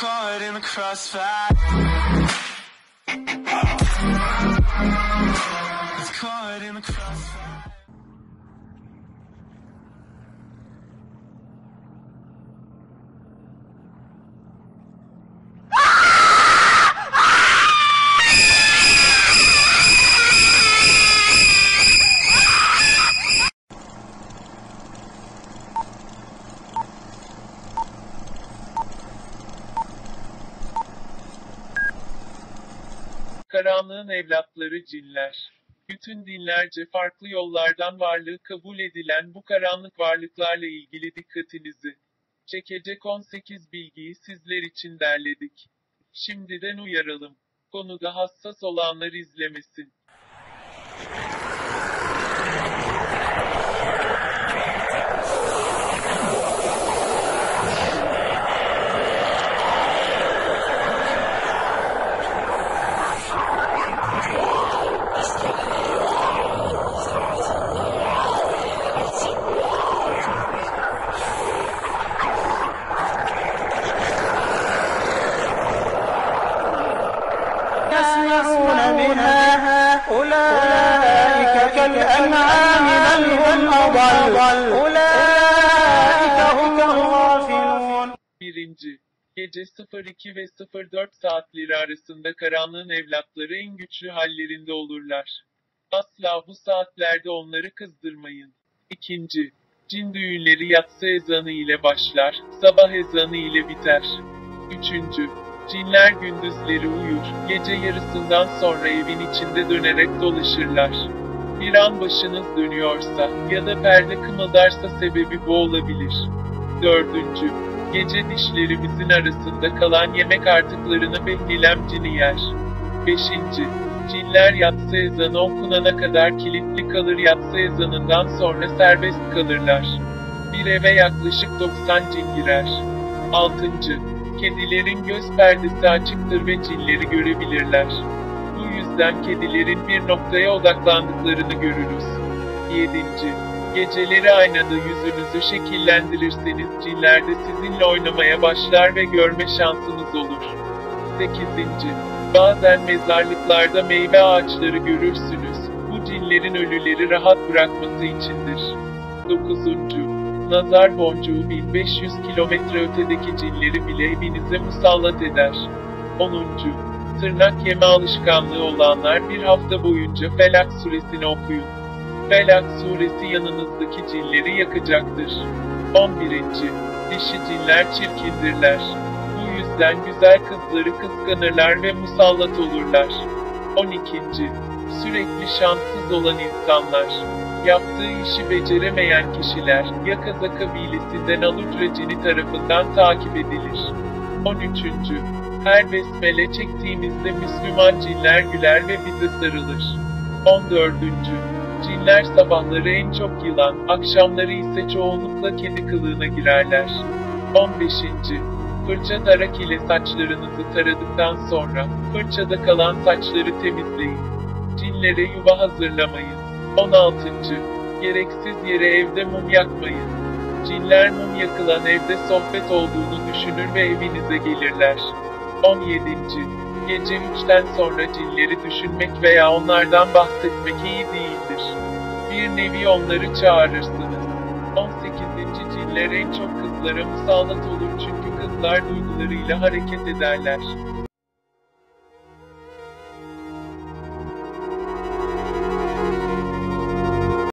caught in the crossfire. It's caught in the crossfire. Karanlığın evlatları cinler. Bütün dinlerce farklı yollardan varlığı kabul edilen bu karanlık varlıklarla ilgili dikkatinizi çekecek 18 bilgiyi sizler için derledik. Şimdiden uyaralım. Konuda hassas olanlar izlemesin. يسمعون منها أولئك كالأنعام بل هم أضل أولئك هم الغافلون Birinci, gece 02 ve 04 saatleri arasında karanlığın evlatları en güçlü hallerinde olurlar. Asla bu saatlerde onları kızdırmayın. İkinci, cin düğünleri yatsı ezanı ile başlar, sabah ezanı ile biter. Üçüncü, cinler gündüzleri uyur, gece yarısından sonra evin içinde dönerek dolaşırlar. Bir an başınız dönüyorsa ya da perde kımıldarsa sebebi bu olabilir. Dördüncü, gece dişlerimizin arasında kalan yemek artıklarını behlilem cini yer. Beşinci, cinler yatsı ezanı okunana kadar kilitli kalır yatsı ezanından sonra serbest kalırlar. Bir eve yaklaşık 90 cin girer. Altıncı, kedilerin göz perdesi açıktır ve cinleri görebilirler. Bu yüzden kedilerin bir noktaya odaklandıklarını görürüz. Yedinci, Geceleri aynada yüzünüzü şekillendirirseniz cinler de sizinle oynamaya başlar ve görme şansınız olur. 8. Bazen mezarlıklarda meyve ağaçları görürsünüz. Bu cinlerin ölüleri rahat bırakması içindir. 9. Nazar boncuğu 1500 kilometre ötedeki cinleri bile evinize musallat eder. 10. Tırnak yeme alışkanlığı olanlar bir hafta boyunca Felak suresini okuyun. Felak suresi yanınızdaki cinleri yakacaktır. 11. Dişi cinler çirkindirler. Bu yüzden güzel kızları kıskanırlar ve musallat olurlar. 12. Sürekli şanssız olan insanlar. Yaptığı işi beceremeyen kişiler, Yakaza kabilesinden Aludra cini tarafından takip edilir. 13. Her besmele çektiğimizde Müslüman cinler güler ve bize sarılır. 14. Cinler sabahları en çok yılan, akşamları ise çoğunlukla kedi kılığına girerler. 15. Fırça tarak ile saçlarınızı taradıktan sonra, fırçada kalan saçları temizleyin. Cinlere yuva hazırlamayın. 16. Gereksiz yere evde mum yakmayın. Cinler mum yakılan evde sohbet olduğunu düşünür ve evinize gelirler. 17. Gece 3'ten sonra cinleri düşünmek veya onlardan bahsetmek iyi değildir. Bir nevi onları çağırırsınız. 18. Cinler en çok kızlara musallat olur çünkü kızlar duygularıyla hareket ederler.